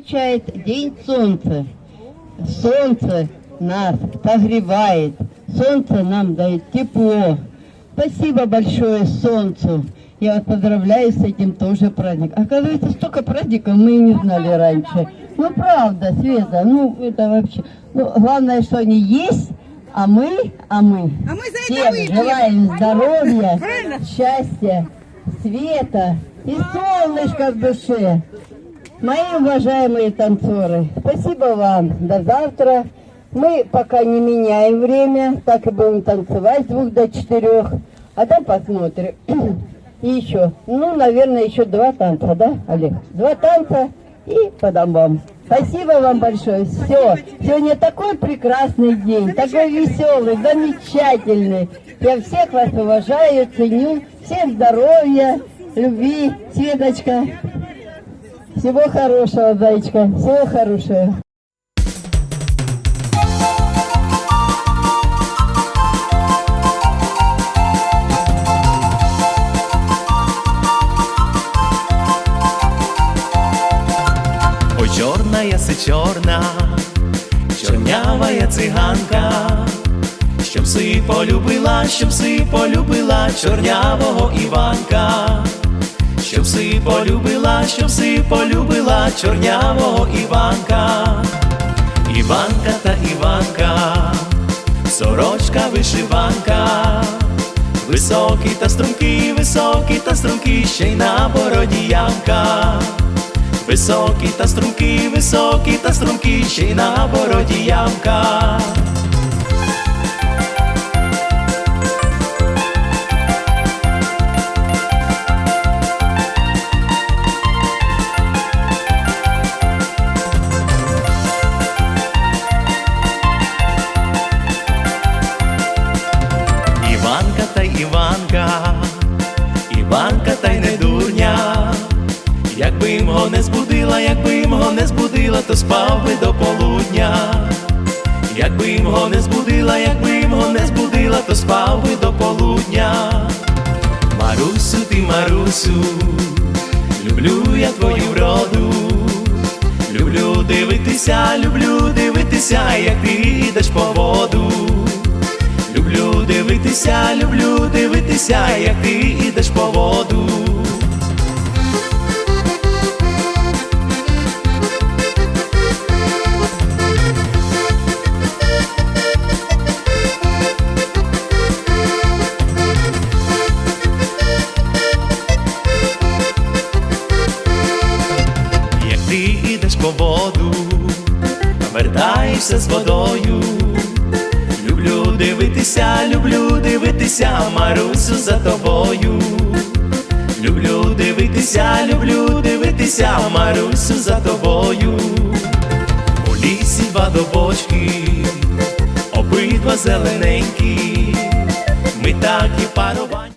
Означает День Солнца. Солнце нас погревает, солнце нам дает тепло. Спасибо большое солнцу. Я вас поздравляю с этим тоже праздник. Оказывается, столько праздников мы и не знали раньше. Ну, правда, Света, ну, это вообще... Ну, главное, что они есть, а мы, а мы, А мы за это выпьем. желаем здоровья, Правильно? счастья, света и солнышка в душе. Мои уважаемые танцоры, спасибо вам. До завтра. Мы пока не меняем время, так и будем танцевать с двух до четырех. А там посмотрим. И еще, ну, наверное, еще два танца, да, Олег? Два танца и по домам. Спасибо вам большое. Все. Сегодня такой прекрасный день, такой веселый, замечательный. Я всех вас уважаю, ценю. Всем здоровья, любви. Светочка, всего хорошего, зайчка. Всего хорошего. Ой, чорная си чорна, чорнявая циганка, щоб си полюбила, щоб си полюбила чорнявого Іванка, щоб си полюбила, щоб си полюбила чорнявого Іванка, Іванка та Іванка, сорочка вишиванка. Високі та струнки, високі та струнки, ще й на бороді ямка. Високі та струнки, високі та струнки, ще й на бороді ямка. Та Іванка, Іванка та й не дурня. Якби його не збудила, якби його не збудила, то спав би до полудня. Якби його не збудила, якби його не збудила, то спав би до полудня. Марусю, ти Марусю, люблю я твою вроду. Люблю дивитися, люблю дивитися, як ти йдеш по воду. Люблю дивитися, дивитися, як ти йдеш по воду. Як ти йдеш по воду, вертаєшся з водою. Дивитися, люблю дивитися, Марусю за тобою. Люблю дивитися, люблю дивитися, Марусю за тобою. У лісі два добочки, обидва зелененькі, ми так і парування.